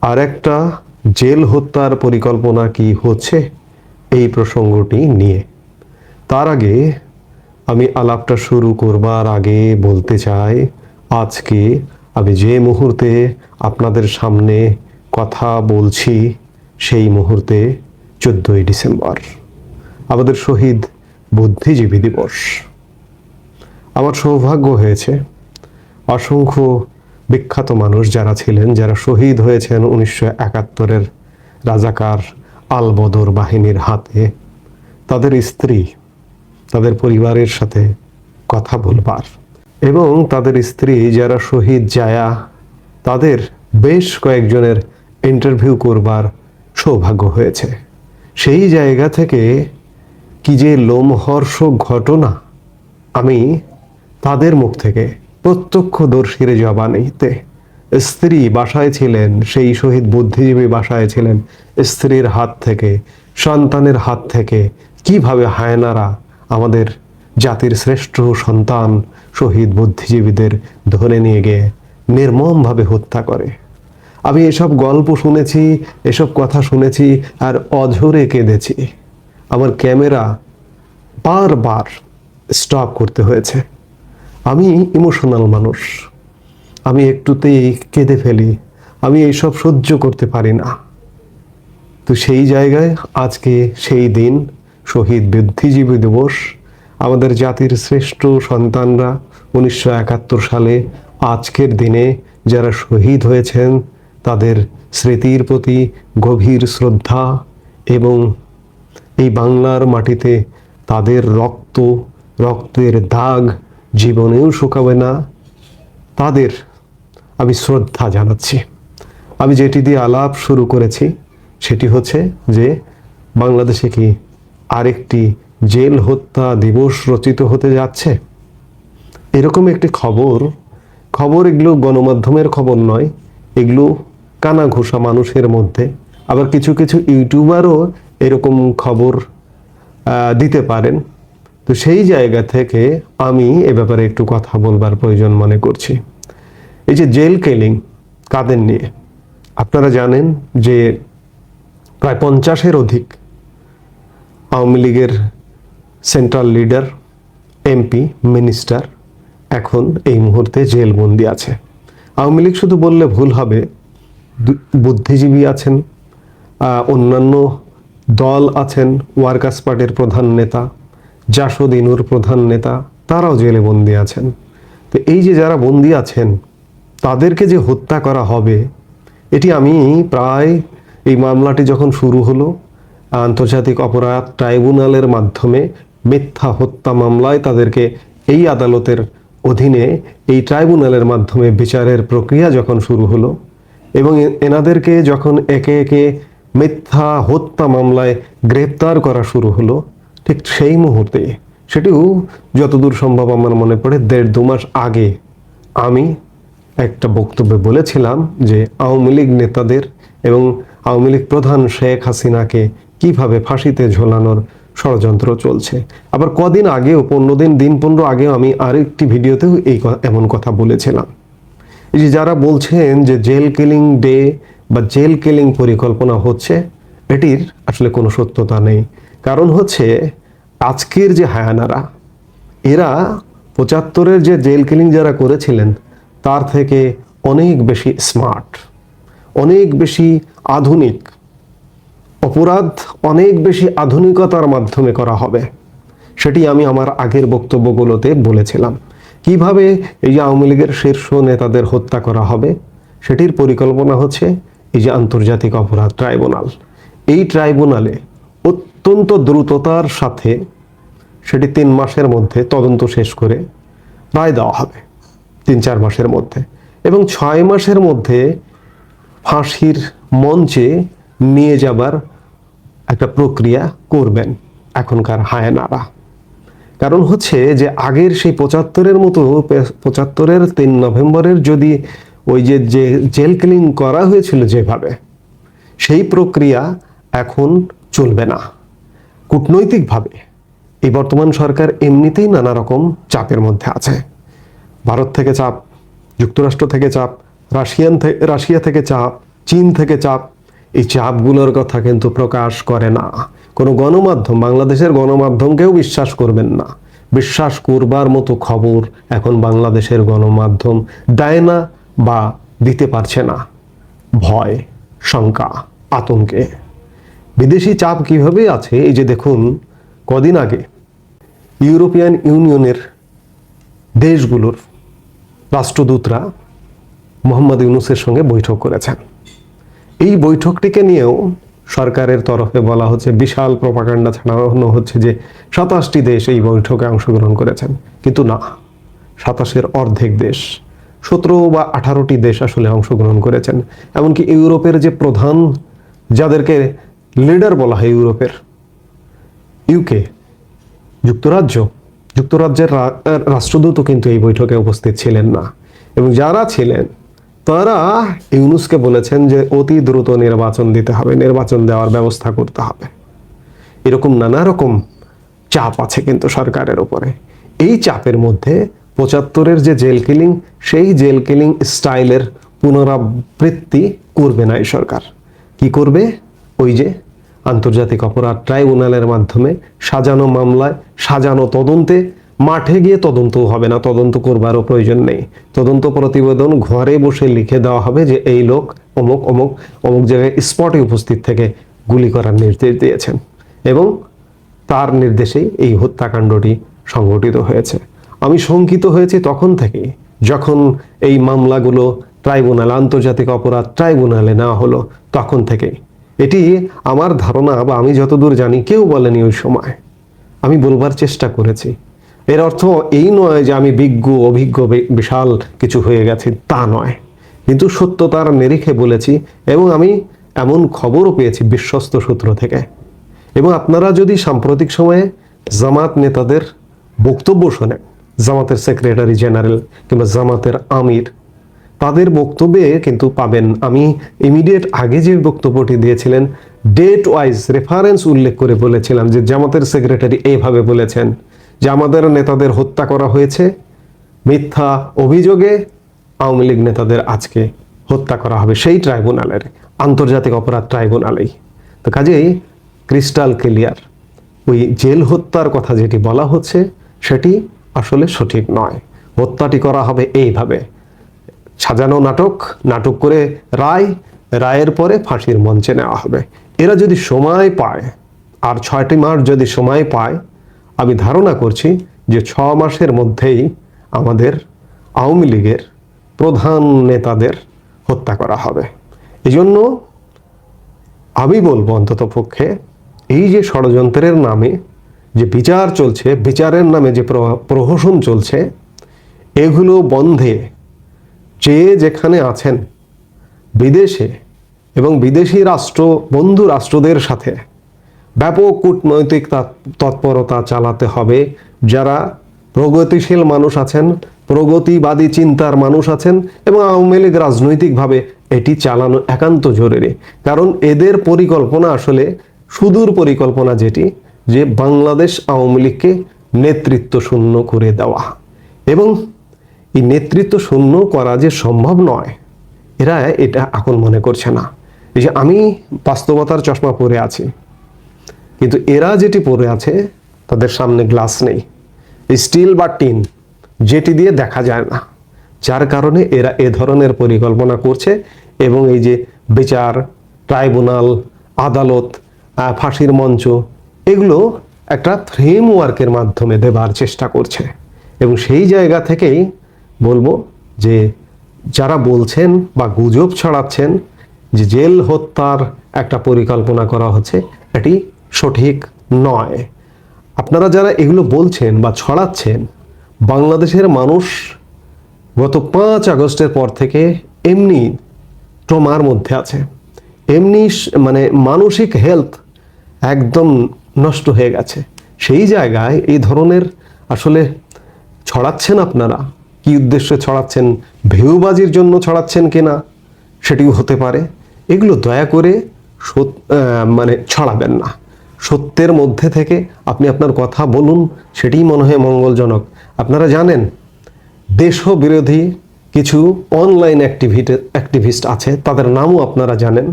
আর একটা জেল হত্যার পরিকল্পনা কি হচ্ছে? এই প্রসঙ্গটি নিয়ে। তার আগে আমি আলাপটা শুরু করবার আগে বলতে চাই, আজকে আমি যে মুহূর্তে আপনাদের সামনে কথা বলছি, সেই মুহূর্তে চোদ্দই ডিসেম্বর। আমাদের শহীদ বুদ্ধিজীবী দিবস। আমার সৌভাগ্য হয়েছে, অসংখ্য বিখ্যাত মানুষ যারা ছিলেন, যারা শহীদ হয়েছেন উনিশশো একাত্তরের রাজাকার আলবদর বাহিনীর হাতে, তাদের স্ত্রী, তাদের পরিবারের সাথে কথা বলবার। এবং তাদের স্ত্রী যারা শহীদ জায়া, তাদের বেশ কয়েকজনের ইন্টারভিউ করবার সৌভাগ্য হয়েছে। সেই জায়গা থেকে কি যে লোমহর্ষ ঘটনা আমি তাদের মুখ থেকে প্রত্যক্ষদর্শীর জবানিতে স্ত্রী বাসায় ছিলেন, সেই শহীদ বুদ্ধিজীবী বাসায় ছিলেন, স্ত্রীর হাত থেকে, সন্তানের হাত থেকে। কীভাবে হায়নারা আমাদের জাতির শ্রেষ্ঠ সন্তান, শহীদ বুদ্ধিজীবীদের ধরে নিয়ে গিয়ে নির্মমভাবে হত্যা করে? আমি এসব গল্প শুনেছি, এসব কথা শুনেছি আর অঝরে কেঁদেছি। আমার ক্যামেরা বারবার স্টপ করতে হয়েছে। আমি ইমোশনাল মানুষ। আমি একটুতেই কেঁদে ফেলি। আমি এইসব সহ্য করতে পারি না। তো সেই জায়গায় আজকে সেই দিন, শহীদ বুদ্ধিজীবী দিবস, আমাদের জাতির শ্রেষ্ঠ সন্তানরা উনিশশো একাত্তর সালে আজকের দিনে যারা শহীদ হয়েছেন, তাদের স্মৃতির প্রতি গভীর শ্রদ্ধা এবং এই বাংলার মাটিতে তাদের রক্ত, রক্তের দাগ জীবনেও শুকাবে না। তাদের আমি শ্রদ্ধা জানাচ্ছি। আমি যেটি দিয়ে আলাপ শুরু করেছি, সেটি হচ্ছে যে বাংলাদেশে কি আরেকটি জেল হত্যা দিবস রচিত হতে যাচ্ছে? এরকম একটি খবর খবর এগুলো গণমাধ্যমের খবর নয়, এগুলো কানা ঘোষা মানুষের মধ্যে। আবার কিছু কিছু ইউটিউবারও এরকম খবর দিতে পারেন। তো সেই জায়গা থেকে আমি এ ব্যাপারে একটু কথা বলবার প্রয়োজন মনে করছি। এই যে জেল কেলিং কাদের নিয়ে? আপনারা জানেন যে প্রায় পঞ্চাশের অধিক আওয়ামী লীগের সেন্ট্রাল লিডার, এমপি, মিনিস্টার এখন এই মুহূর্তে জেলবন্দি আছে। আওয়ামী লীগ শুধু বললে ভুল হবে বুদ্ধিজীবী আছেন অন্যান্য দল আছেন, ওয়ার্কার্স পার্টির প্রধান নেতা জাসদ ইনুর প্রধান নেতা, তারাও জেলে বন্দি আছেন। তো এই যে যারা বন্দি আছেন, তাদেরকে যে হত্যা করা হবে, এটি আমি প্রায় এই মামলাটি যখন শুরু হলো, আন্তর্জাতিক অপরাধ ট্রাইব্যুনালের মাধ্যমে মিথ্যা হত্যা মামলায় তাদেরকে এই আদালতের অধীনে এই ট্রাইব্যুনালের মাধ্যমে বিচারের প্রক্রিয়া যখন শুরু হলো, এবং এনাদেরকে যখন একে একে মিথ্যা হত্যা মামলায় গ্রেপ্তার করা শুরু হলো ঠিক সেই মুহূর্তে সেটিও যতদূর সম্ভব আমার মনে পড়ে, দেড় দু মাস আগে আমি একটা বক্তব্যে বলেছিলাম যে আওয়ামী লীগ নেতাদের এবং আওয়ামী লীগ প্রধান শেখ হাসিনাকে কীভাবে ফাঁসিতে ঝোলানোর ষড়যন্ত্র চলছে। আবার কদিন আগেও, পনেরো দিন দিন পনেরো আগেও আমি আরেকটি ভিডিওতেও এই এমন কথা বলেছিলাম। এই যে যারা বলছেন যে জেল কিলিং ডে বা জেল কিলিং পরিকল্পনা হচ্ছে, এটির আসলে কোনো সত্যতা নেই। কারণ হচ্ছে আজকের যে হায়ানারা, এরা পঁচাত্তরের যে জেল কিলিং যারা করেছিলেন, তার থেকে অনেক বেশি স্মার্ট অনেক বেশি আধুনিক। অপরাধ অনেক বেশি আধুনিকতার মাধ্যমে করা হবে। সেটি আমি আমার আগের বক্তব্যগুলোতে বলেছিলাম। কীভাবে এই যে আওয়ামী লীগের শীর্ষ নেতাদের হত্যা করা হবে, সেটির পরিকল্পনা হচ্ছে এই যে আন্তর্জাতিক অপরাধ ট্রাইব্যুনাল। এই ট্রাইব্যুনালে অত্যন্ত দ্রুততার সাথে সেটি তিন মাসের মধ্যে তদন্ত শেষ করে রায় দেওয়া হবে, তিন চার মাসের মধ্যে। এবং ছয় মাসের মধ্যে ফাঁসির মঞ্চে নিয়ে যাবার একটা প্রক্রিয়া করবেন এখনকার হায়নারা। কারণ হচ্ছে যে আগের সেই পঁচাত্তরের মতো পঁচাত্তরের তিন নভেম্বরের যদি ওই যে যে জেল ক্লিন করা হয়েছিল যেভাবে, সেই প্রক্রিয়া এখন চলবে না। কূটনৈতিকভাবে, এই বর্তমান সরকার এমনিতেই নানা রকম চাপের মধ্যে আছে। ভারত থেকে চাপ, যুক্তরাষ্ট্র থেকে চাপ, রাশিয়ান রাশিয়া থেকে চাপ, চীন থেকে চাপ, এই চাপগুলোর কথা কিন্তু প্রকাশ করে না। কোনো গণমাধ্যম, বাংলাদেশের গণমাধ্যমকেও বিশ্বাস করবেন না। বিশ্বাস করবার মতো খবর এখন বাংলাদেশের গণমাধ্যম দেয় না বা দিতে পারছে না। ভয়, শঙ্কা, আতঙ্কে। বিদেশি চাপ কীভাবে আছে? এই যে দেখুন, কদিন আগে ইউরোপিয়ান ইউনিয়নের দেশগুলোর রাষ্ট্রদূতরা মোহাম্মদ ইউনুসের সঙ্গে বৈঠক করেছেন। এই বৈঠকটিকে নিয়েও সরকারের তরফে বলা হচ্ছে, বিশাল প্রপাকাণ্ডা ছাড়ানো হচ্ছে যে সাতাশটি দেশ এই বৈঠকে অংশগ্রহণ করেছেন। কিন্তু না, সাতাশের অর্ধেক দেশ, সতেরো বা আঠারোটি দেশ আসলে অংশগ্রহণ করেছেন। এমনকি ইউরোপের যে প্রধান, যাদেরকে লিডার বলা হয় ইউরোপের। ইউকে যুক্তরাজ্য। যুক্তরাজ্যের রাষ্ট্রদূতও কিন্তু এই বৈঠকে উপস্থিত ছিলেন না। এবং যারা ছিলেন, তারা ইউনুসকে বলেছেন যে অতি দ্রুত নির্বাচন দিতে হবে, নির্বাচন দেওয়ার ব্যবস্থা করতে হবে। এরকম নানা রকম চাপ আছে কিন্তু সরকারের উপরে। এই চাপের মধ্যে পঁচাত্তরের যে জেল কিলিং, সেই জেল কিলিং স্টাইলের পুনরাবৃত্তি করবে না এই সরকার। কি করবে? ওই যে আন্তর্জাতিক অপরাধ ট্রাইব্যুনালের মাধ্যমে সাজানো মামলায় সাজানো তদন্তে মাঠে গিয়ে তদন্ত হবে না, তদন্ত করবারও প্রয়োজন নেই। তদন্ত প্রতিবেদন ঘরে বসে লিখে দেওয়া হবে যে এই লোক অমুক অমুক অমুক জায়গায় স্পটে উপস্থিত থেকে গুলি করার নির্দেশ দিয়েছেন এবং তার নির্দেশেই এই হত্যাকাণ্ডটি সংঘটিত হয়েছে। আমি শঙ্কিত হয়েছি তখন থেকে যখন এই মামলাগুলো ট্রাইব্যুনাল, আন্তর্জাতিক অপরাধ ট্রাইব্যুনালে নেওয়া হলো, তখন থেকে এটি আমার ধারণা বা আমি যতদূর জানি কেউ বলেনি ওই সময়। আমি বলবার চেষ্টা করেছি। এর অর্থ এই নয় যে আমি বিজ্ঞ, অভিজ্ঞ বিশাল কিছু হয়ে গেছে, তা নয়। কিন্তু সত্যতার নিরিখে বলেছি এবং আমি এমন খবরও পেয়েছি বিশ্বস্ত সূত্র থেকে। এবং আপনারা যদি সাম্প্রতিক সময়ে জামাত নেতাদের বক্তব্য শোনেন, জামাতের সেক্রেটারি জেনারেল কিংবা জামাতের আমির তাদের বক্তব্যে কিন্তু পাবেন আমি ইমিডিয়েট আগে যে বক্তব্যটি দিয়েছিলেন ডেট ওয়াইজ রেফারেন্স উল্লেখ করে বলেছিলাম যে জামাতের সেক্রেটারি এইভাবে বলেছেন যে আমাদের নেতাদের হত্যা করা হয়েছে, মিথ্যা অভিযোগে আওয়ামী লীগ নেতাদের আজকে হত্যা করা হবে সেই ট্রাইব্যুনালের, আন্তর্জাতিক অপরাধ ট্রাইব্যুনালেই। তো কাজেই ক্রিস্টাল ক্লিয়ার ওই জেল হত্যার কথা যেটি বলা হচ্ছে সেটি আসলে সঠিক নয়। হত্যাটি করা হবে এইভাবে। সাজানো নাটক নাটক করে রায়, রায়ের পরে ফাঁসির মঞ্চে নেওয়া হবে। এরা যদি সময় পায়, আর ছয়টি মাস যদি সময় পায়, আমি ধারণা করছি যে ছ মাসের মধ্যেই আমাদের আওয়ামী লীগের প্রধান নেতাদের হত্যা করা হবে। এই জন্য আমি বলব অন্তত পক্ষে, এই যে ষড়যন্ত্রের নামে যে বিচার চলছে, বিচারের নামে যে প্রহসন চলছে, এগুলো বন্ধে যে যেখানে আছেন, বিদেশে এবং বিদেশি রাষ্ট্র, বন্ধু রাষ্ট্রদের সাথে ব্যাপক কূটনৈতিক তৎপরতা চালাতে হবে। যারা প্রগতিশীল মানুষ আছেন, প্রগতিবাদী চিন্তার মানুষ আছেন এবং আওয়ামী লীগ রাজনৈতিকভাবে এটি চালানো একান্ত জরুরি। কারণ এদের পরিকল্পনা আসলে সুদূর পরিকল্পনা যেটি, যে বাংলাদেশ আওয়ামী লীগকে নেতৃত্ব শূন্য করে দেওয়া। এবং এই নেতৃত্ব শূন্য করা যে সম্ভব নয়, এরা এটা এখন মনে করছে না। এই যে আমি বাস্তবতার চশমা পরে আছি, কিন্তু এরা যেটি পরে আছে, তাদের সামনে গ্লাস নেই। স্টিল বা টিন যেটি দিয়ে দেখা যায় না, যার কারণে এরা এ ধরনের পরিকল্পনা করছে এবং এই যে বিচার, ট্রাইব্যুনাল, আদালত ফাঁসির মঞ্চ, এগুলো একটা ফ্রেমওয়ার্কের মাধ্যমে দেবার চেষ্টা করছে। এবং সেই জায়গা থেকেই বলব যে যারা বলছেন বা গুজব ছড়াচ্ছেন যে জেল হত্যার একটা পরিকল্পনা করা হচ্ছে, এটি সঠিক নয়। আপনারা যারা এগুলো বলছেন বা ছড়াচ্ছেন, বাংলাদেশের মানুষ গত পাঁচ আগস্টের পর থেকে এমনি ট্রমার মধ্যে আছে। এমনি মানে মানসিক হেলথ একদম নষ্ট হয়ে গেছে। সেই জায়গায় এই ধরনের আসলে ছড়াচ্ছেন আপনারা কি উদ্দেশ্যে ছড়াচ্ছেন, ভেউবাজির জন্য ছড়াচ্ছেন কিনা, সেটিও হতে পারে। এগুলো দয়া করে মানে ছড়াবেন না। সত্যের মধ্যে থেকে আপনি আপনার কথা বলুন, সেটিই মনে হয় মঙ্গলজনক। আপনারা জানেন দেশ বিরোধী কিছু অনলাইন অ্যাক্টিভিটি, অ্যাক্টিভিস্ট আছে, তাদের নামও আপনারা জানেন।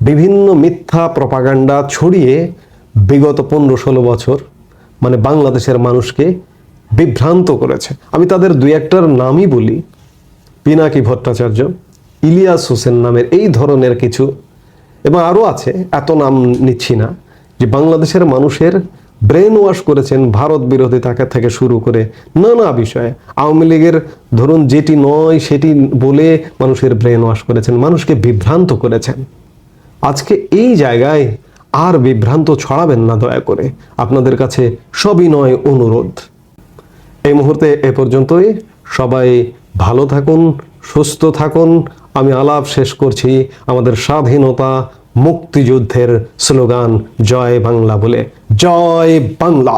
বিভিন্ন মিথ্যা প্রপাগান্ডা ছড়িয়ে বিগত পনেরো ষোলো বছর মানে বাংলাদেশের মানুষকে বিভ্রান্ত করেছে। আমি তাদের দুই একটার নামই বলি। পিনাকি ভট্টাচার্য, ইলিয়াস হোসেন নামের এই ধরনের কিছু, এবং আরও আছে, এত নাম নিচ্ছি না, যে বাংলাদেশের মানুষের ব্রেন ওয়াশ করেছেন ভারত বিরোধিতাকে থেকে শুরু করে নানা বিষয়ে। আওয়ামী লীগের ধরুন যেটি নয়, সেটি বলে মানুষের ব্রেন ওয়াশ করেছেন, মানুষকে বিভ্রান্ত করেছেন। আজকে এই জায়গায় আর বিভ্রান্ত ছড়াবেন না দয়া করে। আপনাদের কাছে সবিনয় অনুরোধ। এই মুহূর্তে এ পর্যন্তই। সবাই ভালো থাকুন, সুস্থ থাকুন। আমি আলাপ শেষ করছি আমাদের স্বাধীনতা মুক্তিযুদ্ধের স্লোগান, জয় বাংলা বলে। জয় বাংলা।